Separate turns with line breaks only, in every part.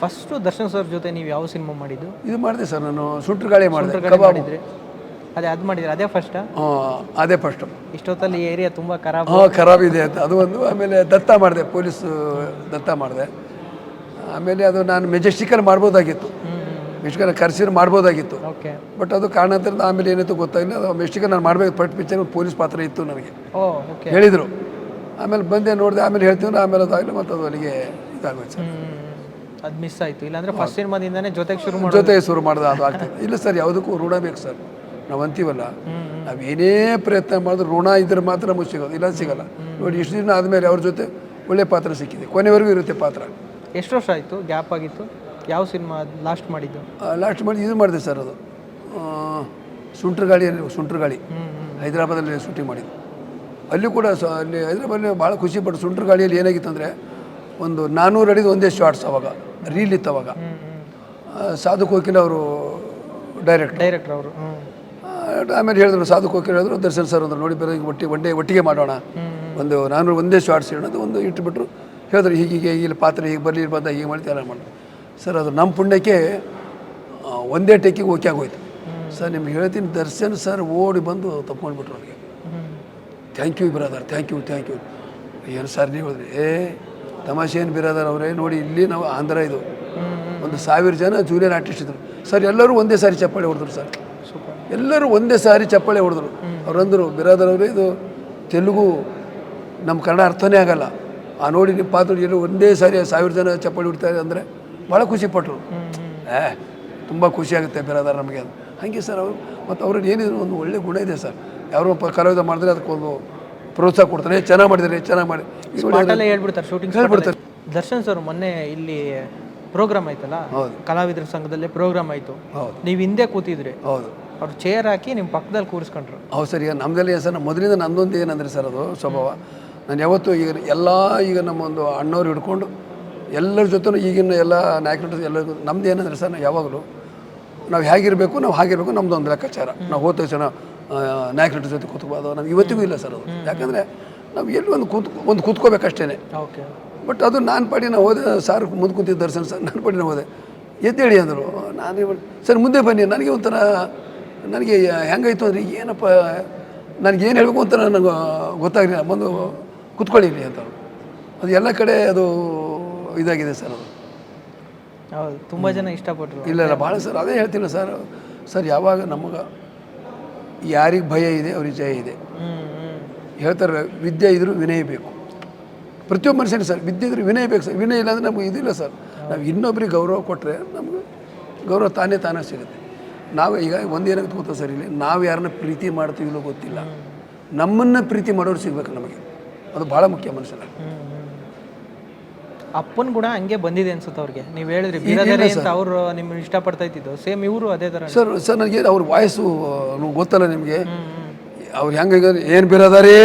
First Darshan sir ಜೊತೆ ನೀವು ಯಾವ ಸಿನಿಮಾ ಮಾಡಿದ್ದು?
ಇದು ಮಾಡಿದೆ ಸರ್ ನಾನು ಸುಂಟ್ರ ಗಾಳಿ ಮಾಡಿದೆ ಕಬಾಬು.
ಮಾಡಿದ್ರಿ. ಅದೇ ಅದು ಮಾಡಿದ್ರಿ ಅದೇ ಫಸ್ಟ್
ಆ, ಅದೇ ಫಸ್ಟು
ಇಷ್ಟೊತ್ತಲ್ಲಿ ಏರಿಯಾ ತುಂಬ ಖರಾಬ್
ಹಾಂ ಖರಾಬ್ ಇದೆ ಅಂತ. ಅದು ಒಂದು ಆಮೇಲೆ ದತ್ತ ಮಾಡಿದೆ ಪೊಲೀಸ್ ದತ್ತ ಮಾಡಿದೆ. ಆಮೇಲೆ ಅದು ನಾನು ಮೆಜೆಸ್ಟಿಕಲ್ಲಿ ಮಾಡ್ಬೋದಾಗಿತ್ತು. ಮೆಜೆಸ್ಟಿಕಲ್ಲಿ ಕರ್ಸಿರ್ ಮಾಡ್ಬೋದಾಗಿತ್ತು.
ಓಕೆ.
ಬಟ್ ಅದು ಕಾರಣಾಂತರದ ಆಮೇಲೆ ಏನಿತ್ತು ಗೊತ್ತಾಗಿಲ್ಲ ಅದು ಮೆಜೆಸ್ಟಿಕಲ್ ನಾನು ಮಾಡಬೇಕು ಪಟ್ ಪಿಕ್ಚರ್ ಪೊಲೀಸ್ ಪಾತ್ರ ಇತ್ತು ನನಗೆ.
Oh okay.
ಹೇಳಿದರು. ಆಮೇಲೆ ಬಂದೆ ನೋಡಿದೆ ಆಮೇಲೆ ಹೇಳ್ತೀವಿ ಆಮೇಲೆ ಅದಾಗಲಿ ಮತ್ತು ಅದು ಅಲ್ಲಿಗೆ ಇದಾಗೋಯ್ತು ಸರ್.
ಅದು ಮಿಸ್ ಆಯಿತು. ಇಲ್ಲಾಂದ್ರೆ ಫಸ್ಟ್ ಸಿನಿಮಾದಿಂದನೇ ಜೊತೆಗೆ ಶುರು ಮಾಡಿ
ಜೊತೆ ಶುರು ಮಾಡಿದ ಅದು ಆಗ್ತದೆ. ಇಲ್ಲ ಸರ್ ಯಾವುದಕ್ಕೂ ಋಣ ಬೇಕು ಸರ್. ನಾವು ಅಂತೀವಲ್ಲ ನಾವು ಏನೇ ಪ್ರಯತ್ನ ಮಾಡಿದ್ರು ಋಣ ಇದ್ರೆ ಮಾತ್ರ ನಮಗೆ ಸಿಗೋದು ಇಲ್ಲ ಸಿಗಲ್ಲ. ನೋಡಿ ಇಷ್ಟು ದಿನ ಆದಮೇಲೆ ಅವ್ರ ಜೊತೆ ಒಳ್ಳೆ ಪಾತ್ರ ಸಿಕ್ಕಿದೆ. ಕೊನೆವರೆಗೂ ಇರುತ್ತೆ ಪಾತ್ರ.
ಎಷ್ಟು ವರ್ಷ ಆಯಿತು? ಗ್ಯಾಪ್ ಆಗಿತ್ತು? ಯಾವ ಸಿನಿಮಾ ಲಾಸ್ಟ್ ಮಾಡಿದ್ದು?
ಲಾಸ್ಟ್ ಮಾಡಿ ಇದು ಮಾಡಿದೆ ಸರ್ ಅದು. ಸುಂಟ್ರ ಸುಂಟ್ರಗಾಳಿ ಸುಂಟ್ರಗಾಳಿ ಹೈದರಾಬಾದಲ್ಲಿ ಶೂಟಿಂಗ್ ಮಾಡಿದ್ದು. ಅಲ್ಲಿ ಕೂಡ ಸ ಅಲ್ಲಿ ಹೈದರಾಬಾದಲ್ಲಿ ಭಾಳ ಖುಷಿ ಪಟ್ಟು ಸುಂಟ್ರಗಾಳಿಯಲ್ಲಿ ಏನಾಗಿತ್ತು ಅಂದರೆ ಒಂದು ನಾನ್ನೂರು ಅಡಿದು ಒಂದೇ ಶಾರ್ಟ್ಸ್ ಅವಾಗ. ರೀಲ್ ಇತ್ತು ಅವಾಗ
ಹ್ಞೂ ಹ್ಞೂ
ಸಾಧು ಕೋಕಿಲ ಅವರು ಡೈರೆಕ್ಟ್
ಡೈರೆಕ್ಟರ್ ಅವರು
ಆಮೇಲೆ ಹೇಳಿದ್ರು ಸಾಧು ಕೋಕಿಲ ಹೇಳಿದ್ರು ದರ್ಶನ್ ಸರ್ ಅಂದ್ರೆ ನೋಡಿ ಬೇರೆ ಒಟ್ಟಿಗೆ ಒಂದೇ ಒಟ್ಟಿಗೆ ಮಾಡೋಣ. ಒಂದು ನಾನು ಒಂದೇ ಶಾರ್ಟ್ಸ್ ಹೇಳೋದು ಒಂದು ಇಟ್ಬಿಟ್ರು. ಹೇಳಿದ್ರು ಹೀಗೆ ಇಲ್ಲಿ ಪಾತ್ರೆ ಹೀಗೆ ಬರಲಿ ಬಂದ ಹೀಗೆ ಮಾಡ್ತೀವಿ ಎಲ್ಲ ಮಾಡಿ ಸರ್ ಅದು ನಮ್ಮ ಪುಣ್ಯಕ್ಕೆ ಒಂದೇ ಟೇಕಿಗೆ ಓಕೆ ಆಗೋಯ್ತು. ಸರ್ ನಿಮ್ಗೆ ಹೇಳ್ತೀನಿ ದರ್ಶನ್ ಸರ್ ಓಡಿ ಬಂದು ತಪ್ಕೊಂಡ್ಬಿಟ್ರು
ಅವ್ರಿಗೆ.
Thank you brother thank you thank you ಏನು ಸರ್ ನೀವು ಹೇಳಿದ್ರಿ? ಏ ತಮಾಷೆ ಏನು ಬಿರಾದರ್ ಅವರೇ ನೋಡಿ ಇಲ್ಲಿ ನಾವು ಆಂಧ್ರ ಇದು. ಒಂದು ಸಾವಿರ ಜನ ಜೂನಿಯರ್ ಆರ್ಟಿಸ್ಟ್ ಇದ್ರು. ಸರ್ ಎಲ್ಲರೂ ಒಂದೇ ಸಾರಿ ಚಪ್ಪಾಳೆ ಹೊಡೆದ್ರು ಸರ್. ಎಲ್ಲರೂ ಒಂದೇ ಸಾರಿ ಚಪ್ಪಾಳೆ ಹೊಡೆದ್ರು. ಅವರಂದರು ಬಿರಾದರ್ ಅವರೇ ಇದು ತೆಲುಗು ನಮ್ಮ ಕನ್ನಡ ಅರ್ಥನೇ ಆಗಲ್ಲ. ಆ ನೋಡಿ ನಿಮ್ಮ ಪಾತ್ರ ಎಲ್ಲರೂ ಒಂದೇ ಸಾರಿ ಸಾವಿರ ಜನ ಚಪ್ಪಾಳೆ ಹೊಡಿತಾರೆ ಅಂದರೆ ಭಾಳ ಖುಷಿ ಪಟ್ಟರು ಏ ತುಂಬ ಖುಷಿ ಆಗುತ್ತೆ ಬಿರಾದರ್ ನಮಗೆ ಅದು. ಹಾಗೆ ಸರ್ ಅವರು ಮತ್ತು ಅವ್ರಿಗೆ ಏನಿದ್ರು ಒಂದು ಒಳ್ಳೆ ಗುಣ ಇದೆ ಸರ್. ಯಾರೋ ಒಬ್ಬ ಕಲಾವಿದ ಮಾಡಿದ್ರೆ ಅದಕ್ಕೊಂದು ಪ್ರೋತ್ಸಾಹ ಕೊಡ್ತಾರೆ ಚೆನ್ನಾಗಿ ಮಾಡಿದ್ದಾರೆ ಚೆನ್ನಾಗಿ ಮಾಡಿ
ಸ್ಪಾಟಲ್ಲೇ ಹೇಳ್ಬಿಡ್ತಾರೆ ಶೂಟಿಂಗ್
ಹೇಳ್ಬಿಡ್ತಾರೆ.
ದರ್ಶನ್ ಸರ್ ಮೊನ್ನೆ ಇಲ್ಲಿ ಪ್ರೋಗ್ರಾಮ್ ಆಯ್ತಲ್ಲ?
ಹೌದು.
ಕಲಾವಿದರ ಸಂಘದಲ್ಲೇ ಪ್ರೋಗ್ರಾಮ್ ಆಯ್ತು.
ಹೌದು.
ನೀವು ಹಿಂದೆ ಕೂತಿದ್ರಿ.
ಹೌದು.
ಅವ್ರು ಚೇರ್ ಹಾಕಿ ನಿಮ್ಮ ಪಕ್ಕದಲ್ಲಿ ಕೂರಿಸ್ಕೊಂಡ್ರು.
ಹೌದು ಸರ್ ಈಗ ನಮ್ಮದಲ್ಲಿ ಸರ್ ಮೊದಲಿಂದ ನಂದೊಂದು ಏನಂದ್ರೆ ಸರ್ ಅದು ಸ್ವಭಾವ. ನಾನು ಯಾವತ್ತೂ ಈಗ ಎಲ್ಲ ಈಗ ನಮ್ಮ ಒಂದು ಅಣ್ಣವ್ರು ಹಿಡ್ಕೊಂಡು ಎಲ್ಲರ ಜೊತೆ ಈಗಿನ ಎಲ್ಲ ನಾಯಕರ ಎಲ್ಲ ನಮ್ದು ಏನಂದ್ರೆ ಸರ್ ನಾವು ಯಾವಾಗಲೂ ನಾವು ಹೇಗಿರಬೇಕು ನಾವು ಹಾಗಿರಬೇಕು ನಮ್ಮದೊಂದು ಲೆಕ್ಕಾಚಾರ. ನಾವು ಹೋದ ತಕ್ಷಣ ನಾಯಕರ ಜೊತೆ ಕೂತ್ಕೋಬೋದು ನಮ್ಗೆ ಇವತ್ತಿಗೂ ಇಲ್ಲ ಸರ್ ಅದು. ಯಾಕಂದರೆ ನಾವು ಎಲ್ಲಿ ಒಂದು ಕೂತ್ ಒಂದು ಕೂತ್ಕೋಬೇಕಷ್ಟೇ
ಓಕೆ.
ಬಟ್ ಅದು ನಾನು ಪಾಡಿ ನಾವು ಹೋದೆ ಸಾರ್ ಮುಂದೆ ಕೂತಿದ್ದ ದರ್ಶನ್ ಸರ್ ನಾನು ಪಾಡಿ ನಾವು ಹೋದೆ. ಎದ್ದೇಳಿ ಅಂದರು. ನಾನು ಸರ್ ಮುಂದೆ ಬನ್ನಿ ನನಗೆ ಒಂಥರ ನನಗೆ ಹೆಂಗಾಯ್ತು ಅಂದರೆ ಏನಪ್ಪ ನನಗೆ ಏನು ಹೇಳಬೇಕು ಅಂತ ನನಗೆ ಗೊತ್ತಾಗಲಿಲ್ಲ. ಬಂದು ಕೂತ್ಕೊಳ್ಳಿರಿ ಅಂತ ಅದು ಎಲ್ಲ ಕಡೆ ಅದು ಇದಾಗಿದೆ ಸರ್ ಅದು.
ಹೌದು ತುಂಬ ಜನ ಇಷ್ಟಪಟ್ಟರು
ಇಲ್ಲ ಇಲ್ಲ ಭಾಳ ಸರ್ ಅದೇ ಹೇಳ್ತಿಲ್ಲ ಸರ್. ಸರ್ ಯಾವಾಗ ನಮಗೆ ಯಾರಿಗೆ ಭಯ ಇದೆ, ಅವ್ರಿಗೆ ಜಯ ಇದೆ. ಹೇಳ್ತಾರೆ, ವಿದ್ಯೆ ಇದ್ರೂ ವಿನಯ ಬೇಕು. ಪ್ರತಿಯೊಬ್ಬ ಮನುಷ್ಯನಿಗೆ ಸರ್, ವಿದ್ಯೆ ಇದ್ರೂ ವಿನಯ ಬೇಕು ಸರ್. ವಿನಯ ಇಲ್ಲ ಅಂದರೆ ನಮಗೆ ಇದಿಲ್ಲ ಸರ್. ನಾವು ಇನ್ನೊಬ್ರಿಗೆ ಗೌರವ ಕೊಟ್ಟರೆ ನಮಗೆ ಗೌರವ ತಾನೇ ತಾನೇ ಸಿಗುತ್ತೆ. ನಾವು ಈಗ ಒಂದೇನಾಗುತ್ತೆ ಗೊತ್ತಾ ಸರ್ ಇಲ್ಲಿ? ನಾವು ಯಾರನ್ನ ಪ್ರೀತಿ ಮಾಡ್ತೀವಿಲ್ಲೋ ಗೊತ್ತಿಲ್ಲ. ನಮ್ಮನ್ನು ಪ್ರೀತಿ ಮಾಡೋರು ಸಿಗ್ಬೇಕು ನಮಗೆ. ಅದು ಭಾಳ ಮುಖ್ಯ ಮನುಷ್ಯನ.
ಅಪ್ಪನ ಗುಣ ಹಂಗೆ ಬಂದಿದೆ ಅನ್ಸುತ್ತೆ ಅವ್ರಿಗೆ. ನೀವು ಹೇಳಿದ್ರಿ ಬಿರದರೆ ಅಂತ ಅವರು ನಿಮ್ಮ ಇಷ್ಟಪಡ್ತಾ ಇದ್ದಿದ್ದು. ಸೇಮ್ ಇವರು ಅದೇ ಥರ
ಸರ್ ಸರ್ ನನಗೆ ಅವ್ರ ವಾಯ್ಸು ಗೊತ್ತಲ್ಲ ನಿಮಗೆ. ಅವ್ರು ಹೆಂಗೆ ಏನು ಬಿರೋದಾರೇ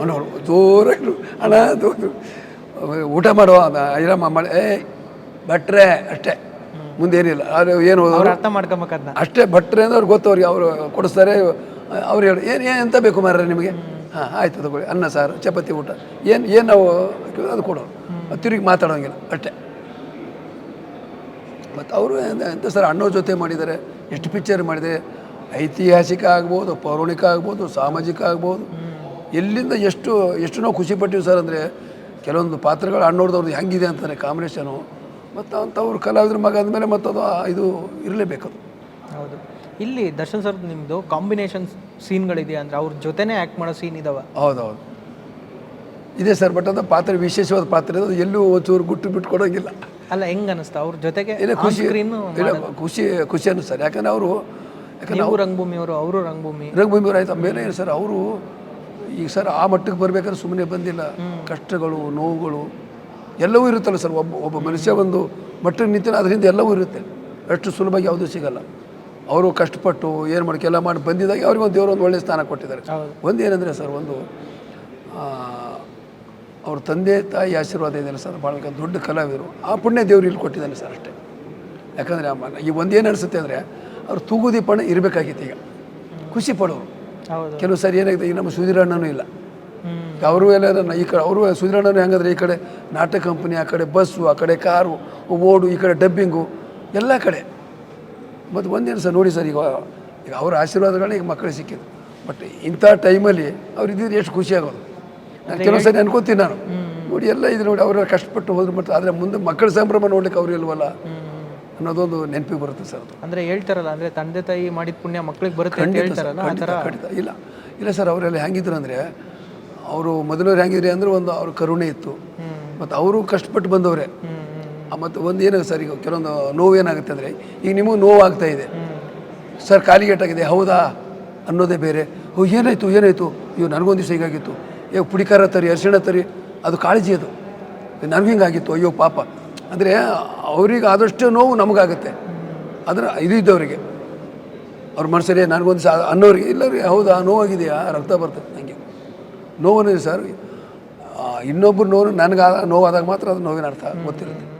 ಅನ್ನೋರು ಜೋರಾಗಿ ಅಣ್ಣ ಊಟ ಮಾಡುವ ಐರಮ್ಮ ಮಾಡಿ ಏ ಭಟ್ರೆ ಅಷ್ಟೇ. ಮುಂದೇನಿಲ್ಲ. ಅದು ಏನು
ಅವ್ರು ಅರ್ಥ ಮಾಡ್ಕೊಬೇಕಂತ
ಅಷ್ಟೇ ಭಟ್ರೆ ಅಂದ್ರೆ ಅವ್ರಿಗೆ ಗೊತ್ತು ಅವ್ರಿಗೆ ಅವರು ಕೊಡಿಸ್ತಾರೆ. ಅವ್ರು ಹೇಳಿ ಏನು ಏನು ಎಂತ ಬೇಕು ಮಾರ್ರೆ ನಿಮಗೆ? ಹಾಂ ಆಯ್ತು ತಗೊಳ್ಳಿ. ಅನ್ನ ಸಾರು ಚಪಾತಿ ಊಟ. ಏನು ಏನು ನಾವು ಅದು ಕೊಡೋರು. ತಿರುಗಿ ಮಾತಾಡೋಂಗಿಲ್ಲ ಅಷ್ಟೇ. ಮತ್ತು ಅವರು ಎಂತ ಸರ್ ಅಣ್ಣವ್ರ ಜೊತೆ ಮಾಡಿದ್ದಾರೆ ಎಷ್ಟು ಪಿಕ್ಚರ್ ಮಾಡಿದೆ ಐತಿಹಾಸಿಕ ಆಗ್ಬೋದು ಪೌರಾಣಿಕ ಆಗ್ಬೋದು ಸಾಮಾಜಿಕ ಆಗ್ಬೋದು. ಎಲ್ಲಿಂದ ಎಷ್ಟು ಎಷ್ಟು ನಾವು ಖುಷಿ ಪಟ್ಟಿವಿ ಸರ್ ಅಂದರೆ ಕೆಲವೊಂದು ಪಾತ್ರಗಳು ಅಣ್ಣವ್ರದವ್ರದ್ದು ಹೆಂಗಿದೆ ಅಂತಾರೆ ಕಾಂಬಿನೇಷನು ಮತ್ತು ಅಂಥವ್ರು ಕಲಾವಿದ್ರ ಮಗ ಅಂದಮೇಲೆ ಮತ್ತು ಅದು ಇದು ಇರಲೇಬೇಕದು
ಹೌದು. ಇಲ್ಲಿ ದರ್ಶನ್ ಸರ್ ನಿಮ್ಮದು ಕಾಂಬಿನೇಷನ್ ಸೀನ್ಗಳಿದೆಯಾ ಅಂದರೆ ಅವ್ರ ಜೊತೆನೇ ಆ್ಯಕ್ಟ್ ಮಾಡೋ ಸೀನ್ ಇದಾವ?
ಹೌದೌದು. ಇದೆ ಸರ್ ಬಟ್ ಅದು ಪಾತ್ರ ವಿಶೇಷವಾದ ಪಾತ್ರ ಇದೆ ಅದು ಎಲ್ಲೂ ಒಂಚೂರು ಗುಟ್ಟು ಬಿಟ್ಟು ಕೊಡೋಂಗಿಲ್ಲ.
ಅಲ್ಲ ಹೆಂಗ್ ಅನಿಸ್ತಾ ಅವ್ರ ಜೊತೆಗೆ
ಇಲ್ಲ ಖುಷಿ ಇಲ್ಲ ಖುಷಿ ಖುಷಿ ಸರ್. ಯಾಕಂದ್ರೆ ಅವರು ಯಾಕಂದ್ರೆ
ಅವ್ರು ರಂಗಭೂಮಿ ಅವರು ಅವರು ರಂಗಭೂಮಿ.
ರಂಗಭೂಮಿ ಅವ್ರು ಆಯ್ತು. ಮೇಲೆ ಏನು ಸರ್ ಅವರು ಈಗ ಸರ್ ಆ ಮಟ್ಟಕ್ಕೆ ಬರಬೇಕಾದ್ರೆ ಸುಮ್ಮನೆ ಬಂದಿಲ್ಲ. ಕಷ್ಟಗಳು ನೋವುಗಳು ಎಲ್ಲವೂ ಇರುತ್ತಲ್ಲ ಸರ್. ಒಬ್ಬ ಒಬ್ಬ ಮನುಷ್ಯ ಒಂದು ಮಟ್ಟಕ್ಕೆ ನಿಂತಿನ ಅದರಿಂದ ಎಲ್ಲವೂ ಇರುತ್ತೆ. ಅಷ್ಟು ಸುಲಭವಾಗಿ ಯಾವುದೂ ಸಿಗಲ್ಲ. ಅವರು ಕಷ್ಟಪಟ್ಟು ಏನು ಮಾಡಿ ಎಲ್ಲ ಮಾಡಿ ಬಂದಿದ್ದಾಗ ಅವ್ರಿಗೆ ಒಂದು ದೇವರು ಒಂದು ಒಳ್ಳೆಯ ಸ್ಥಾನ ಕೊಟ್ಟಿದ್ದಾರೆ. ಒಂದು ಏನಂದರೆ ಸರ್ ಒಂದು ಅವ್ರ ತಂದೆ ತಾಯಿ ಆಶೀರ್ವಾದ ಇದೆಯಲ್ಲ ಸರ್ ಭಾಳ ದೊಡ್ಡ ಕಲಾವಿದರು ಆ ಪುಣ್ಯ ದೇವರು ಇಲ್ಲಿ ಕೊಟ್ಟಿದ್ದಾನೆ ಸರ್ ಅಷ್ಟೇ. ಯಾಕಂದರೆ ಈ ಒಂದೇನು ಅನಿಸುತ್ತೆ ಅಂದರೆ ಅವ್ರು ತೂಗುದೀಪಣ ಇರಬೇಕಾಗಿತ್ತು ಈಗ. ಖುಷಿ ಪಡೋರು. ಕೆಲವು ಸರಿ ಏನಾಗಿದೆ ಈಗ ನಮ್ಮ ಸುಧೀರಣ್ಣನೂ ಇಲ್ಲ. ಅವರು ಎಲ್ಲ ಈ ಕಡೆ ಅವರು ಸುಧೀರಣ್ಣನು ಹೆಂಗಂದ್ರೆ ಈ ಕಡೆ ನಾಟಕ ಕಂಪನಿ ಆ ಕಡೆ ಬಸ್ಸು ಆ ಕಡೆ ಕಾರು ಓಡು ಈ ಕಡೆ ಡಬ್ಬಿಂಗು ಎಲ್ಲ ಕಡೆ. ಮತ್ತು ಒಂದೇನು ಸರ್ ನೋಡಿ ಸರ್ ಈಗ ಈಗ ಅವ್ರ ಆಶೀರ್ವಾದಗಳನ್ನ ಈಗ ಮಕ್ಕಳಿಗೆ ಸಿಕ್ಕಿದ್ರು ಬಟ್ ಇಂಥ ಟೈಮಲ್ಲಿ ಅವ್ರು ಇದ್ದಿದ್ರೆ ಎಷ್ಟು ಖುಷಿಯಾಗೋದು ನಾನು ಕೆಲವು ಸರಿ ಅನ್ಕೋತೀನಿ ನಾನು. ನೋಡಿ ಎಲ್ಲ ಇದು ನೋಡಿ ಅವರೆಲ್ಲ ಕಷ್ಟಪಟ್ಟು ಹೋದ್ರು ಮತ್ತು ಆದರೆ ಮುಂದೆ ಮಕ್ಕಳ ಸಂಭ್ರಮ ನೋಡ್ಲಿಕ್ಕೆ ಅವ್ರು ಇಲ್ವಲ್ಲ? ಅನ್ನೋದೊಂದು ನೆನಪಿಗೆ ಬರುತ್ತೆ ಸರ್ ಅದು.
ಅಂದ್ರೆ ಹೇಳ್ತಾರಲ್ಲ ಅಂದ್ರೆ ತಂದೆ ತಾಯಿ ಮಾಡಿದ ಪುಣ್ಯ ಮಕ್ಕಳಿಗೆ ಬರುತ್ತೆ ಅಂತ ಹೇಳ್ತಾರಲ್ಲ ಆ ಥರ.
ಖಂಡಿತ ಇಲ್ಲ ಇಲ್ಲ ಸರ್ ಅವರೆಲ್ಲ ಹೆಂಗಿದ್ರು ಅಂದರೆ ಅವರು ಮೊದಲವ್ರು ಹೆಂಗಿದ್ರಿ ಅಂದ್ರೆ ಒಂದು ಅವ್ರ ಕರುಣೆ ಇತ್ತು. ಮತ್ತು ಅವರು ಕಷ್ಟಪಟ್ಟು ಬಂದವರೇ. ಮತ್ತು ಒಂದು ಏನಾಗುತ್ತೆ ಸರ್ ಈಗ ಕೆಲವೊಂದು ನೋವು ಏನಾಗುತ್ತೆ ಅಂದರೆ ಈಗ ನಿಮಗೂ ನೋವು ಆಗ್ತಾ ಇದೆ ಸರ್ ಕಾಲಿಗೆ ಏಟಾಗಿದೆ ಹೌದಾ? ಅನ್ನೋದೇ ಬೇರೆ. ಓ ಏನಾಯಿತು ಏನಾಯಿತು? ಅಯ್ಯೋ ನನಗೊಂದು ದಿವಸ ಹೀಗಾಗಿತ್ತು. ಏ, ಪುಡಿಕಾರ ತರಿ, ಅರಿಶಿಣ ತರಿ, ಅದು ಕಾಳಜಿ ಅದು. ನನಗೆ ಹಿಂಗಾಗಿತ್ತು, ಅಯ್ಯೋ ಪಾಪ. ಅಂದರೆ ಅವ್ರಿಗೆ ಆದಷ್ಟು ನೋವು ನಮಗಾಗುತ್ತೆ. ಅದನ್ನು ಇದು ಇದ್ದವರಿಗೆ. ಅವ್ರ ಮನಸ್ಸಲ್ಲಿ ನನಗೊಂದು ಸಹ ಅನ್ನೋರಿಗೆ ಇಲ್ಲವ್ರಿಗೆ ಹೌದಾ, ನೋವಾಗಿದೆಯಾ? ರಕ್ತ ಬರ್ತದೆ ನನಗೆ ನೋವನ್ನೇ ಸರ್. ಇನ್ನೊಬ್ಬರು ನೋವು, ನನಗೆ ನೋವಾದಾಗ ಮಾತ್ರ ಅದು ನೋವಿನ ಅರ್ಥ ಗೊತ್ತಿರುತ್ತೆ.